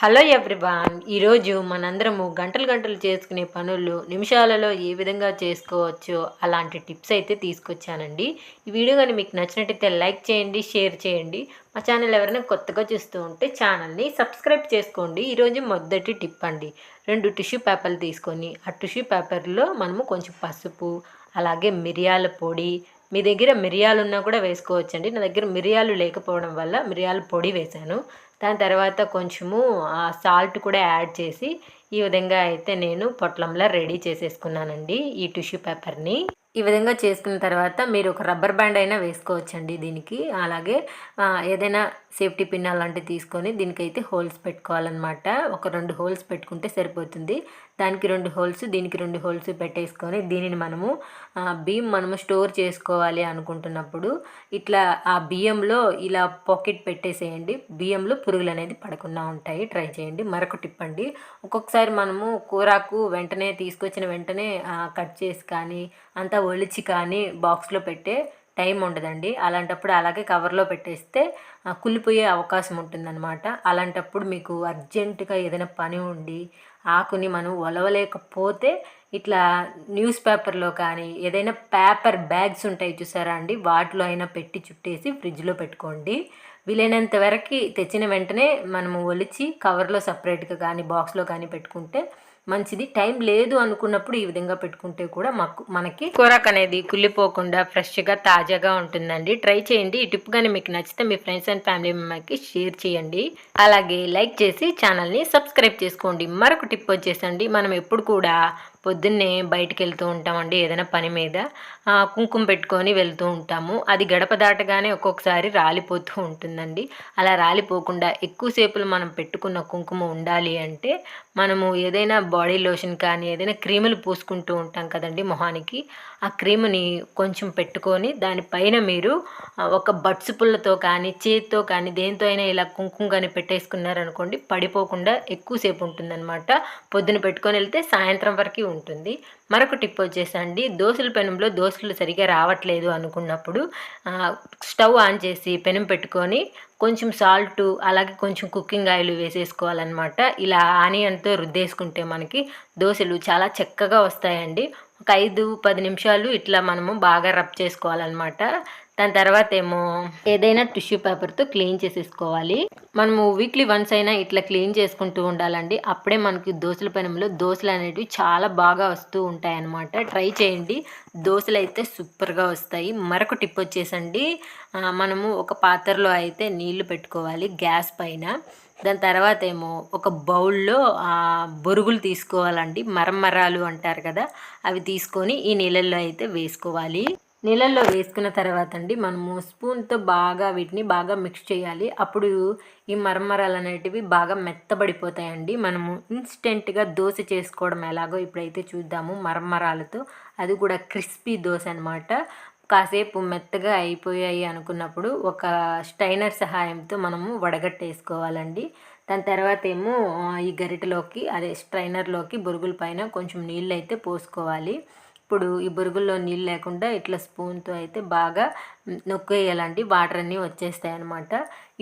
Hello everyone. ఈరోజు మనందరము గంటలు గంటలు చేసుకునే పనులు నిమిషాలలో ఏ విధంగా చేసుకోవచ్చో అలాంటి టిప్స్ అయితే తీసుకొచ్చానండి. ఈ వీడియో కానీ మీకు నచ్చినట్టయితే లైక్ చేయండి షేర్ చేయండి. మా ఛానల్ ఎవరైనా కొత్తగా చూస్తూ ఉంటే ఛానల్ని సబ్స్క్రైబ్ చేసుకోండి. ఈరోజు మొదటి టిప్ అండి. రెండు టిష్యూ పేపర్లు తీసుకొని ఆ టిష్యూ పేపర్లో మనము కొంచెం పసుపు అలాగే మిరియాల పొడి మీ దగ్గర మిరియాలు ఉన్నా కూడా వేసుకోవచ్చండి. నా దగ్గర మిరియాలు లేకపోవడం వల్ల మిరియాల పొడి వేశాను. దాని తర్వాత కొంచెము సాల్ట్ కూడా యాడ్ చేసి ఈ విధంగా అయితే నేను పొట్లంలా రెడీ చేసేసుకున్నానండి ఈ టిష్యూ పేపర్ని. ఈ విధంగా చేసుకున్న తర్వాత మీరు ఒక రబ్బర్ బ్యాండ్ అయినా వేసుకోవచ్చండి దీనికి. అలాగే ఏదైనా సేఫ్టీ పిన్ అలాంటివి తీసుకొని దీనికైతే హోల్స్ పెట్టుకోవాలన్నమాట. ఒక రెండు హోల్స్ పెట్టుకుంటే సరిపోతుంది. దానికి రెండు హోల్స్ దీనికి రెండు హోల్స్ పెట్టేసుకొని దీనిని మనము బియ్యం మనము స్టోర్ చేసుకోవాలి అనుకుంటున్నప్పుడు ఇట్లా ఆ బియ్యంలో ఇలా పాకెట్ పెట్టేసేయండి. బియ్యంలో పురుగులు అనేది పడకుండా ఉంటాయి. ట్రై చేయండి. మరొక టిప్ అండి. ఒక్కొక్కసారి మనము కూరాకు వెంటనే తీసుకొచ్చిన వెంటనే కట్ చేసి కానీ అంతా ఒలిచి కానీ బాక్స్లో పెట్టే టైం ఉండదండి. అలాంటప్పుడు అలాగే కవర్లో పెట్టేస్తే కుళ్ళిపోయే అవకాశం ఉంటుందన్నమాట. అలాంటప్పుడు మీకు అర్జెంటుగా ఏదైనా పని ఉండి ఆకుని మనం ఒలవలేకపోతే ఇట్లా న్యూస్ పేపర్లో కానీ ఏదైనా పేపర్ బ్యాగ్స్ ఉంటాయి చూసారా అండి? వాటిలో అయినా పెట్టి చుట్టేసి ఫ్రిడ్జ్లో పెట్టుకోండి. వీలైనంత వరకు తెచ్చిన వెంటనే మనము ఒలిచి కవర్లో సపరేట్గా కానీ బాక్స్లో కానీ పెట్టుకుంటే మంచిది. టైం లేదు అనుకున్నప్పుడు ఈ విధంగా పెట్టుకుంటే కూడా మాకు మనకి కూరక్ అనేది కుళ్ళిపోకుండా ఫ్రెష్గా తాజాగా ఉంటుందండి. ట్రై చేయండి. ఈ టిప్ కానీ మీకు నచ్చితే మీ ఫ్రెండ్స్ అండ్ ఫ్యామిలీ మెంబర్కి షేర్ చేయండి. అలాగే లైక్ చేసి ఛానల్ని సబ్స్క్రైబ్ చేసుకోండి. మరొక టిప్ వచ్చేసండి. మనం ఎప్పుడు కూడా పొద్దున్నే బయటికి వెళ్తూ ఉంటామండి ఏదైనా పని మీద. కుంకుమ పెట్టుకొని వెళ్తూ ఉంటాము. అది గడప దాటగానే ఒక్కొక్కసారి రాలిపోతూ ఉంటుందండి. అలా రాలిపోకుండా ఎక్కువసేపులు మనం పెట్టుకున్న కుంకుమ ఉండాలి అంటే మనము ఏదైనా బాడీ లోషన్ కానీ ఏదైనా క్రీములు పూసుకుంటూ ఉంటాం కదండి మొహానికి. ఆ క్రీముని కొంచెం పెట్టుకొని దానిపైన మీరు ఒక బట్సు పుల్లతో కానీ చేతితో కానీ దేంతో అయినా ఇలా కుంకుమ కానీ పెట్టేసుకున్నారనుకోండి పడిపోకుండా ఎక్కువసేపు ఉంటుందన్నమాట. పొద్దున పెట్టుకొని వెళ్తే సాయంత్రం వరకు ఉంటుంది. మరొక టిప్ వచ్చేసండి. దోశల పెనంలో దోశలు సరిగా రావట్లేదు అనుకున్నప్పుడు స్టవ్ ఆన్ చేసి పెనం పెట్టుకొని కొంచెం సాల్ట్ అలాగే కొంచెం కుకింగ్ ఆయిల్ వేసేసుకోవాలన్నమాట. ఇలా ఆనియన్తో రుద్దేసుకుంటే మనకి దోశలు చాలా చక్కగా వస్తాయండి. ఒక ఐదు పది నిమిషాలు ఇట్లా మనము బాగా రబ్ చేసుకోవాలన్నమాట. దాని తర్వాత ఏమో ఏదైనా టిష్యూ పేపర్తో క్లీన్ చేసేసుకోవాలి. మనము వీక్లీ వన్స్ అయినా ఇట్లా క్లీన్ చేసుకుంటూ ఉండాలండి. అప్పుడే మనకి దోశల పెనంలో దోశలు అనేటివి చాలా బాగా వస్తూ ఉంటాయి అన్నమాట ట్రై చేయండి. దోశలు అయితే సూపర్గా వస్తాయి. మరొక టిప్ వచ్చేసండి. మనము ఒక పాత్రలో అయితే నీళ్ళు పెట్టుకోవాలి గ్యాస్ పైన. దాని తర్వాత ఏమో ఒక బౌల్లో బొరుగులు తీసుకోవాలండి. మరమరాలు అంటారు కదా అవి తీసుకొని ఈ నీళ్ళల్లో అయితే వేసుకోవాలి. నీళ్ళల్లో వేసుకున్న తర్వాత అండి మనము స్పూన్తో బాగా వీటిని బాగా మిక్స్ చేయాలి. అప్పుడు ఈ మరమరాలు అనేటివి బాగా మెత్తబడిపోతాయండి. మనము ఇన్స్టెంట్గా దోశ చేసుకోవడం ఎలాగో ఇప్పుడైతే చూద్దాము మరమరాలతో. అది కూడా క్రిస్పీ దోశ అనమాట కాసేపు మెత్తగా అయిపోయాయి అనుకున్నప్పుడు ఒక స్టైనర్ సహాయంతో మనము వడగట్టేసుకోవాలండి. దాని తర్వాత ఏమో ఈ గరిటలోకి అదే స్ట్రైనర్లోకి బొరుగుల పైన కొంచెం నీళ్ళు అయితే పోసుకోవాలి. ఇప్పుడు ఈ బొరుగుల్లో నీళ్ళు లేకుండా ఇట్లా స్పూన్తో అయితే బాగా నొక్కేయాలండి. వాటర్ అన్నీ వచ్చేస్తాయి అనమాట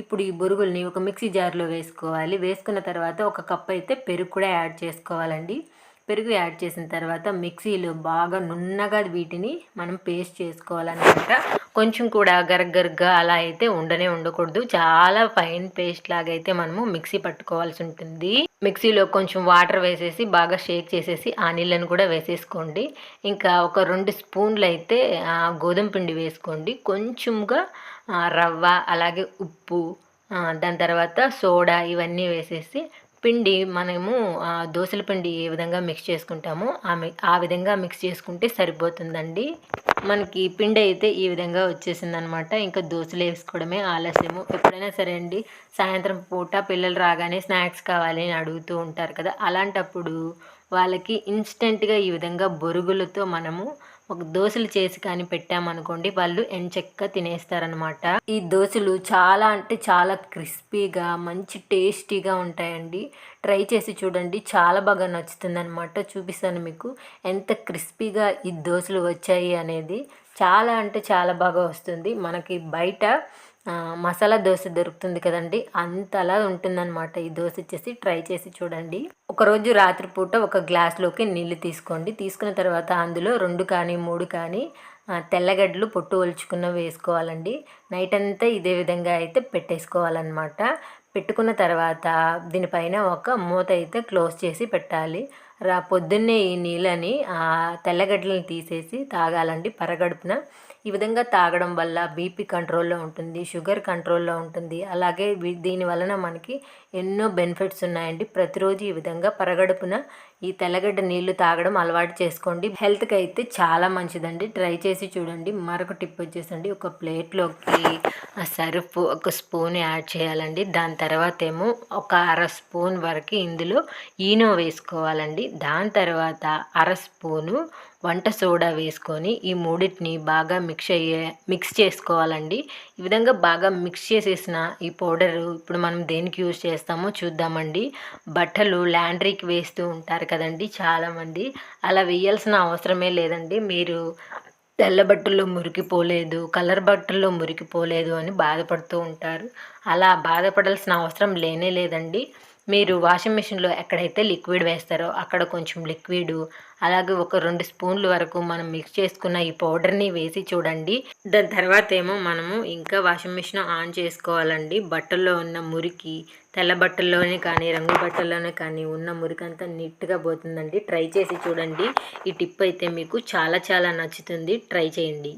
ఇప్పుడు ఈ బొరుగుల్ని ఒక మిక్సీ జార్లో వేసుకోవాలి. వేసుకున్న తర్వాత ఒక కప్ అయితే పెరుగు కూడా యాడ్ చేసుకోవాలండి. పెరుగు యాడ్ చేసిన తర్వాత మిక్సీలో బాగా నున్నగా వీటిని మనం పేస్ట్ చేసుకోవాలన్నమాట. కొంచెం కూడా గరగరగా అలా అయితే ఉండనే ఉండకూడదు. చాలా ఫైన్ పేస్ట్ లాగా అయితే మనము మిక్సీ పట్టుకోవాల్సి ఉంటుంది. మిక్సీలో కొంచెం వాటర్ వేసేసి బాగా షేక్ చేసేసి ఆ నీళ్ళను కూడా వేసేసుకోండి. ఇంకా ఒక రెండు స్పూన్లు అయితే గోధుమ పిండి వేసుకోండి. కొంచెంగా రవ్వ అలాగే ఉప్పు దాని తర్వాత సోడా ఇవన్నీ వేసేసి పిండి మనము దోశల దోసల పిండి ఏ విధంగా మిక్స్ చేసుకుంటామో ఆ ఆ విధంగా మిక్స్ చేసుకుంటే సరిపోతుందండి. మనకి పిండి అయితే ఈ విధంగా వచ్చేసిందనమాట. ఇంకా దోశలు వేసుకోవడమే ఆలస్యము. ఎప్పుడైనా సరే అండి సాయంత్రం పూట పిల్లలు రాగానే స్నాక్స్ కావాలి అని అడుగుతూ ఉంటారు కదా అలాంటప్పుడు వాళ్ళకి ఇన్స్టెంట్గా ఈ విధంగా బొరుగులతో మనము ఒక దోశలు చేసి కానీ పెట్టామనుకోండి వాళ్ళు ఎంచక్క తినేస్తారనమాట ఈ దోశలు చాలా అంటే చాలా క్రిస్పీగా మంచి టేస్టీగా ఉంటాయండి. ట్రై చేసి చూడండి చాలా బాగా నచ్చుతుంది అనమాట చూపిస్తాను మీకు. ఎంత క్రిస్పీగా ఈ దోశలు వచ్చాయి అనేది చాలా అంటే చాలా బాగా వస్తుంది. మనకి బయట మసాలా దోశ దొరుకుతుంది కదండి. అంతలా ఉంటుందన్నమాట. ఈ దోశ వచ్చేసి ట్రై చేసి చూడండి. ఒకరోజు రాత్రిపూట ఒక గ్లాస్లోకి నీళ్ళు తీసుకోండి. తీసుకున్న తర్వాత అందులో రెండు కానీ మూడు కానీ తెల్లగడ్డలు పొట్టు ఒలుచుకున్న వేసుకోవాలండి. నైట్ అంతా ఇదే విధంగా అయితే పెట్టేసుకోవాలన్నమాట. పెట్టుకున్న తర్వాత దీనిపైన ఒక మూత అయితే క్లోజ్ చేసి పెట్టాలి. రా పొద్దున్నే ఈ నీళ్ళని ఆ తెల్లగడ్డలను తీసేసి తాగాలండి. పరగడుపున ఈ విధంగా తాగడం వల్ల బీపీ కంట్రోల్లో ఉంటుంది షుగర్ కంట్రోల్లో ఉంటుంది. అలాగే దీని వలన మనకి ఎన్నో బెనిఫిట్స్ ఉన్నాయండి. ప్రతిరోజు ఈ విధంగా పరగడుపున ఈ తెల్లగడ్డ నీళ్ళు తాగడం అలవాటు చేసుకోండి. హెల్త్కి అయితే చాలా మంచిదండి. ట్రై చేసి చూడండి. మరొక టిప్ వచ్చేసండి. ఒక ప్లేట్లోకి సరుపు ఒక స్పూన్ యాడ్ చేయాలండి. దాని తర్వాత ఏమో ఒక అర స్పూన్ వరకు ఇందులో ఈనో వేసుకోవాలండి. దాని తర్వాత అర స్పూను వంట సోడా వేసుకొని ఈ మూడింటిని బాగా మిక్స్ అయ్యే మిక్స్ చేసుకోవాలండి. ఈ విధంగా బాగా మిక్స్ చేసేసిన ఈ పౌడరు ఇప్పుడు మనం దేనికి యూజ్ చేస్తామో చూద్దామండి. బట్టలు ల్యాండ్రీకి వేస్తూ ఉంటారు కదండి చాలామంది. అలా వేయాల్సిన అవసరమే లేదండి. మీరు తెల్ల బట్టల్లో మురికిపోలేదు కలర్ బట్టల్లో మురికిపోలేదు అని బాధపడుతూ ఉంటారు. అలా బాధపడాల్సిన అవసరం లేనే లేదండి. మీరు వాషింగ్ మిషన్లో ఎక్కడైతే లిక్విడ్ వేస్తారో అక్కడ కొంచెం లిక్విడ్ అలాగే ఒక రెండు స్పూన్ల వరకు మనం మిక్స్ చేసుకున్న ఈ పౌడర్ని వేసి చూడండి. దాని తర్వాత ఏమో మనము ఇంకా వాషింగ్ మిషన్ ఆన్ చేసుకోవాలండి. బట్టల్లో ఉన్న మురికి తెల్ల బట్టల్లోనే కానీ రంగు బట్టల్లోనే కానీ ఉన్న మురికి అంతా నీట్గా పోతుందండి. ట్రై చేసి చూడండి. ఈ టిప్ అయితే మీకు చాలా చాలా నచ్చుతుంది. ట్రై చేయండి.